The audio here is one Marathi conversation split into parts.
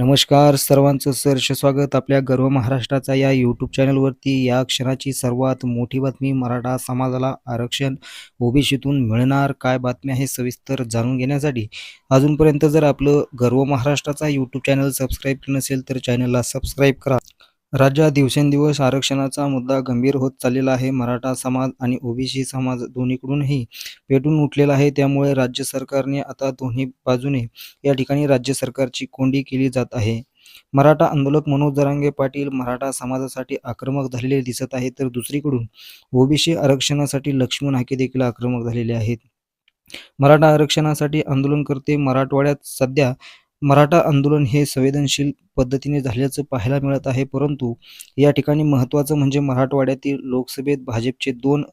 नमस्कार सर्वांचं सहर्ष स्वागत आपल्या गर्व महाराष्ट्राचा या यूट्यूब चॅनलवरती या क्षणाची सर्वात मोठी बातमी मराठा समाजाला आरक्षण ओबीसीतून मिळणार काय बातमी आहे सविस्तर जाणून घेण्यासाठी. अजूनपर्यंत जर आपलं गर्व महाराष्ट्राचा यूट्यूब चॅनल सबस्क्राईब नसेल तर चॅनलला सबस्क्राईब करा. राज्यात दिवसेंदिवस आरक्षणाचा मुद्दा गंभीर होत चाललेला आहे. मराठा समाज आणि ओबीसी समाज दोन्हीकडूनही पेटून उठलेला आहे. त्यामुळे राज्य सरकारने आता दोन्ही बाजूने या ठिकाणी राज्य सरकारची कोंडी केली जात आहे. मराठा आंदोलक मनोज जरांगे पाटील मराठा समाजासाठी आक्रमक झालेले दिसत आहेत. तर दुसरीकडून ओबीसी आरक्षणासाठी लक्ष्मण हाके देखील आक्रमक झालेले आहेत. मराठा आरक्षणासाठी आंदोलनकर्ते मराठवाड्यात सध्या मराठा आंदोलन हे संवेदनशील पद्धतीने झाल्याचं पाहायला मिळत आहे. परंतु या ठिकाणी महत्त्वाचं म्हणजे मराठवाड्यातील लोकसभेत भाजपचे दोन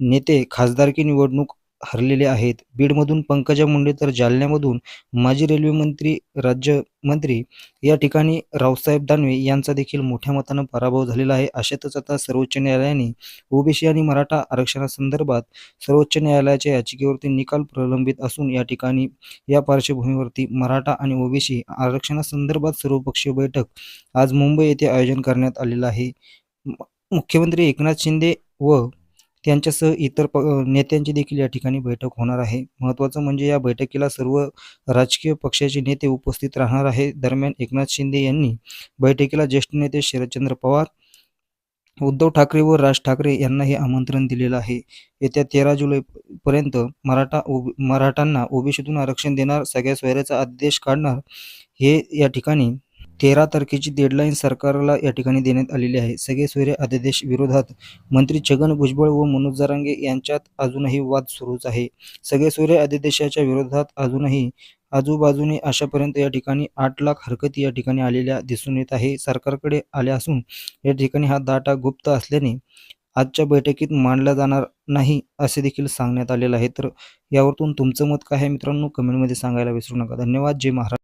नेते खासदारकी निवडणूक हरलेले आहेत. बीडमधून पंकजा मुंडे तर जालन्यामधून माजी रेल्वे मंत्री राज्यमंत्री या ठिकाणी रावसाहेब दानवे यांचा देखील मोठ्या मतानं पराभव झालेला आहे. अशातच आता सर्वोच्च न्यायालयाने ओबीसी आणि मराठा आरक्षणासंदर्भात सर्वोच्च न्यायालयाच्या याचिकेवरती निकाल प्रलंबित असून या ठिकाणी या पार्श्वभूमीवरती मराठा आणि ओबीसी आरक्षणासंदर्भात सर्वपक्षीय बैठक आज मुंबई येथे आयोजन करण्यात आलेलं आहे. मुख्यमंत्री एकनाथ शिंदे व त्यांच्यासह इतर प नेत्यांची देखील या ठिकाणी बैठक होणार आहे. महत्त्वाचं म्हणजे या बैठकीला सर्व राजकीय पक्षाचे नेते उपस्थित राहणार आहे. दरम्यान एकनाथ शिंदे यांनी बैठकीला ज्येष्ठ नेते शरदचंद्र पवार उद्धव ठाकरे व राज ठाकरे यांनाही आमंत्रण दिलेलं आहे. येत्या तेरा जुलैपर्यंत मराठा ओबी मराठांना ओबीसीतून आरक्षण देणार सगळ्या स्वैराचा आदेश काढणार हे या ठिकाणी तेरा तारखेची डेडलाईन सरकारला या ठिकाणी देण्यात आलेली आहे. सगळे सूर्य अध्यादेश विरोधात. मंत्री छगन भुजबळ व मनोज जरांगे यांच्यात अजूनही वाद सुरूच आहे. सगळे सूर्य अध्यादेशाच्या विरोधात अजूनही आजूबाजूने अशापर्यंत या ठिकाणी आठ लाख हरकती या ठिकाणी आलेल्या दिसून येत आहे. सरकारकडे आल्या असून या ठिकाणी हा डाटा गुप्त असल्याने आजच्या बैठकीत मांडला जाणार नाही असे देखील सांगण्यात आलेलं आहे. तर यावरतून तुमचं मत काय आहे मित्रांनो? कमेंटमध्ये सांगायला विसरू नका. धन्यवाद. जय महाराज